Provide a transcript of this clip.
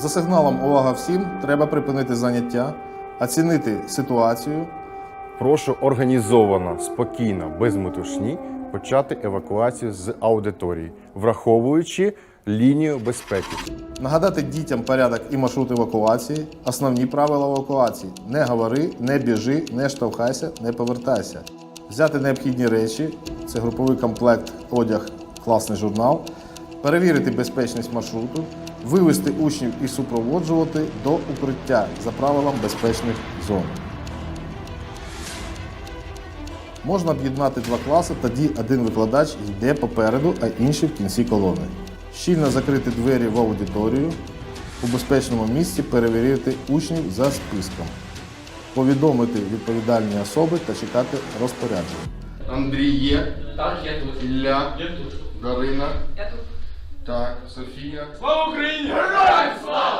За сигналом увага всім, треба припинити заняття, оцінити ситуацію. Прошу організовано, спокійно, без метушні почати евакуацію з аудиторії, враховуючи лінію безпеки. Нагадати дітям порядок і маршрут евакуації, основні правила евакуації: не говори, не біжи, не штовхайся, не повертайся. Взяти необхідні речі, це груповий комплект, одяг, класний журнал, перевірити безпечність маршруту, вивести учнів і супроводжувати до укриття за правилам безпечних зон. Можна об'єднати два класи, тоді один викладач йде попереду, а інший в кінці колони. Щільно закрити двері в аудиторію, у безпечному місці перевірити учнів за списком, повідомити відповідальні особи та чекати розпорядження. Андрій є, Так, я тут. Ілля, Я тут. Дарина, Я тут. Так, Софія. Слава Україні! Героям слава!